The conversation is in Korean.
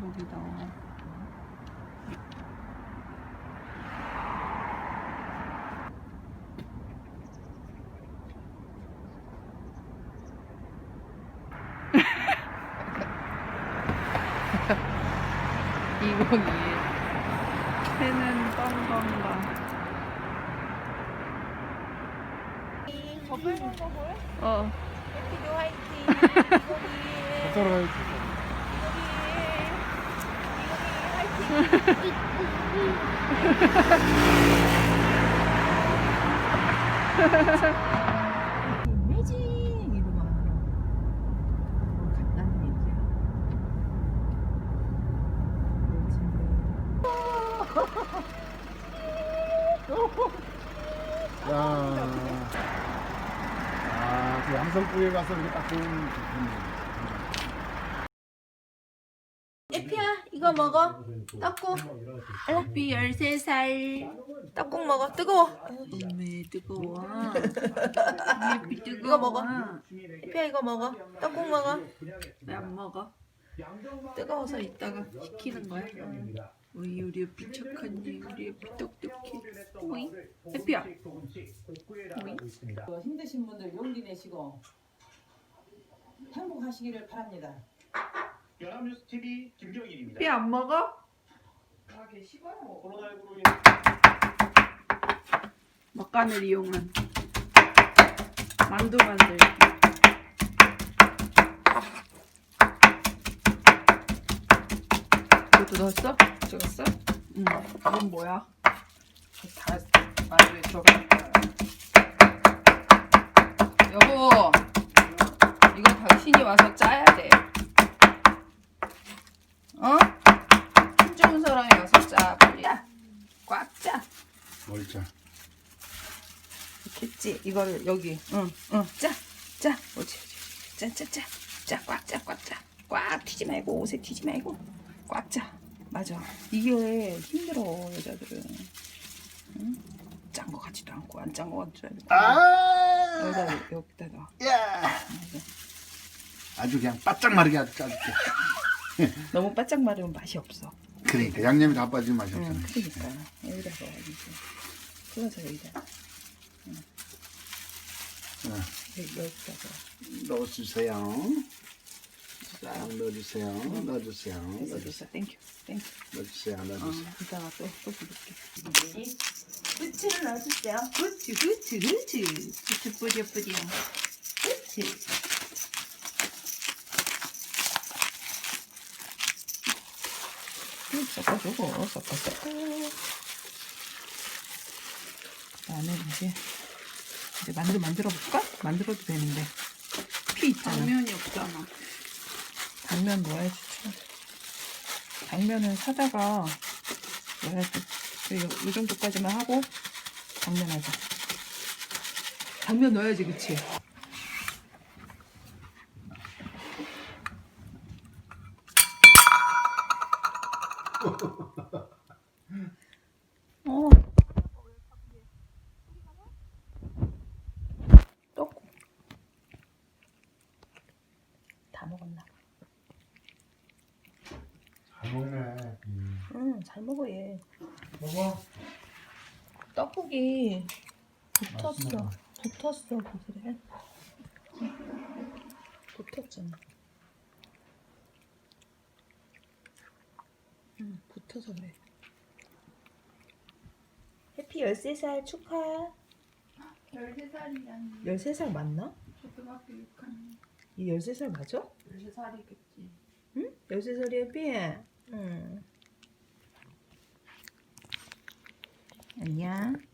여기다. 이거기 새는 뻥뻥가. 버블 거 보여? 어. 해피도 화이팅. 해야지. 이거기. 이거기 화이팅. 야. 아, 그 양성구에 가서 이렇게 딱 좋은. 에 이거 먹어. 떡국. 알라삐 13살. 떡국 먹어. 뜨거워. 엄매 뜨거워. 예삐 뜨거워. 이거 먹어. 에피야 이거 먹어. 떡국 먹어. 왜 안 먹어? 뜨거워서 이따가. 시키는 거야? 우리 우리 예삐 착하니 우리 예삐 똑똑해. 오이. 예삐야. 오이. 힘드신 분들 용기 내시고 행복하시기를 바랍니다. 연합뉴스 TV 김경일입니다. 예삐 안 먹어? 코로나19로 인해 막간을 이용한 만두 만들기. 이것도 넣었어? 찍었어? 응. 이건 뭐야? 다 만두에 들어가. 여보. 이거 당신이 와서 짜야 돼. 어? 힘 좋은 사람이 와서 짜. 빨리. 꽉 짜. 뭘 짜? 이렇겠지? 이거를 여기. 응, 응. 짜. 짜. 옳지. 짜, 짜, 짜. 짜. 꽉 짜, 꽉 짜. 꽉 튀지 말고, 옷에 튀지 말고. 꽉 짜. 맞아. 이게 힘들어, 여자들은. 응? 짠거 같지도 않고, 안 짠 거 같지도 않고. 아! 여기다, 여기다 놔. 야! 아주 그냥 바짝 마르게 아주 짜줄게. 너무 바짝 마르면 맛이 없어. 그러니까 양념이 다 빠지면 맛이 응, 없잖아. 그러니까. 여기다 넣어야지. 그래서 여기다. 응. 응. 여기, 여기다 넣어. 넣어주세요. 딱 넣어주세요. 넣어주세요. 됐어, 넣어주세요. 됐어. 땡큐. 땡큐. 넣어주세요. 어, 넣어주세요. 이따가 또, 또 부를게. 후추를 넣어주세요. 후추, 후추, 후추. 후추 뿌려, 뿌려. 후추. 섞어주고, 섞어, 섞어. 나는 이제, 이제 만두 만들어 볼까? 만들어도 되는데. 피 있잖아. 당면이 없잖아. 당면 넣어야지 참. 당면은 사다가 넣어야지 요, 요 정도까지만 하고 당면 하자 당면 넣어야지 그치? 어. 떡국 다 먹었나 봐. 잘 먹네. 음. 응, 잘 먹어 얘. 먹어. 떡국이 붙었어. 봐. 붙었어, 그래. 붙었잖아. 응, 붙어서 그래. 해피 13살 축하. 13살이라니. 13살 맞나? 초등학교 6학년. 이 13살 맞아? 13살이겠지. 응? 13살이 해피? 응. 안녕.